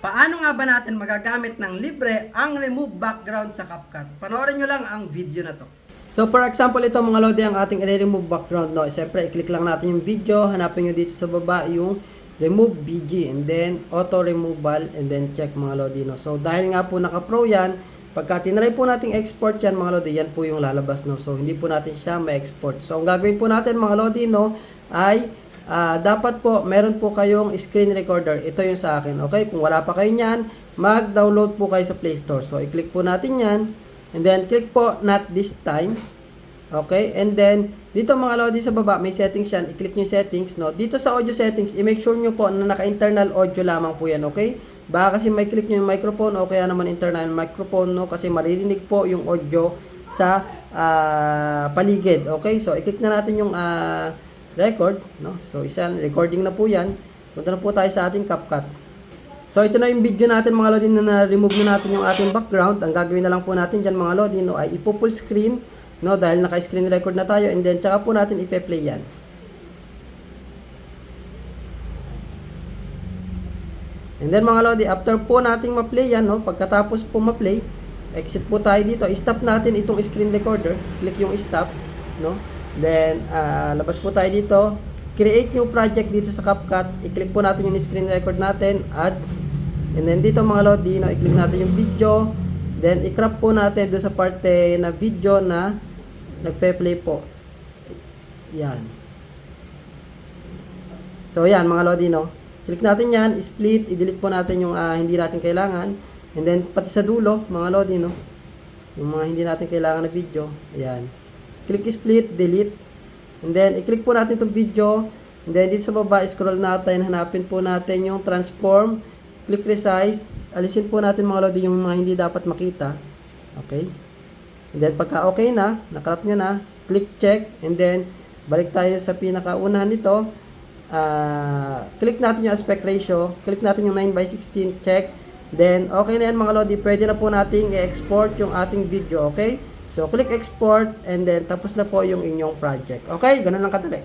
Paano nga ba natin magagamit ng libre ang remove background sa CapCut? Panoorin nyo lang ang video na to. So for example, ito mga lodi ang ating i-remove background. No? Siyempre, i-click lang natin yung video. Hanapin nyo dito sa baba yung remove BG and then auto removal and then check mga lodi. No? So dahil nga po naka-pro yan, pagka tinry po nating export yan mga lodi, yan po yung lalabas. No? So hindi po natin siya ma-export. So ang gagawin po natin mga lodi no, ay Ah, dapat po, meron po kayong screen recorder. Ito yung sa akin. Okay? Kung wala pa kayo niyan, mag-download po kayo sa Play Store. So, i-click po natin yan. And then, click po not this time. Okay? And then, dito mga lodi sa baba, may settings yan. I-click nyo settings. No? Dito sa audio settings, i-make sure nyo po na naka-internal audio lamang po yan. Okay? Baka kasi may click nyo yung microphone o kaya naman internal microphone. No? Kasi maririnig po yung audio sa ah, paligid. Okay? So, i-click na natin yung ah, record, no? So, isa, recording na po yan. Punta na po tayo sa ating CapCut. So, ito na yung video natin mga lodi na na-remove na natin yung ating background. Ang gagawin na lang po natin dyan mga lodi, no, ay ipo-full screen, no, dahil naka-screen record na tayo, and then, tsaka po natin ipe-play yan. And then mga lodi, after po nating ma-play yan, no, pagkatapos po ma-play, exit po tayo dito, stop natin itong screen recorder, click yung stop, no, Then, ah, labas po tayo dito. Create new project dito sa CapCut. I-click po natin yung screen record natin. Add. And then dito mga lodi, no, i-click natin yung video. Then, i-crop po natin doon sa parte na video na nagpe-play po. Yan. So, yan mga lodi, no. Click natin yan, split, i-delete po natin yung ah, hindi natin kailangan. And then, pati sa dulo, mga lodi, no. Yung mga hindi natin kailangan na video. Ayan click split, delete. And then, i-click po natin itong video. And then, dito sa baba, scroll natin, hanapin po natin yung transform. Click resize. Alisin po natin mga lodi yung mga hindi dapat makita. Okay? And then, pagka okay na, nakrap nyo na, click check. And then, balik tayo sa pinakaunahan nito. Ah, click natin yung aspect ratio. Click natin yung 9 by 16 check. Then, okay na yan mga lodi. Pwede na po nating i-export yung ating video. Okay? So, click export and then tapos na po yung inyong project. Okay? Ganun lang kadali.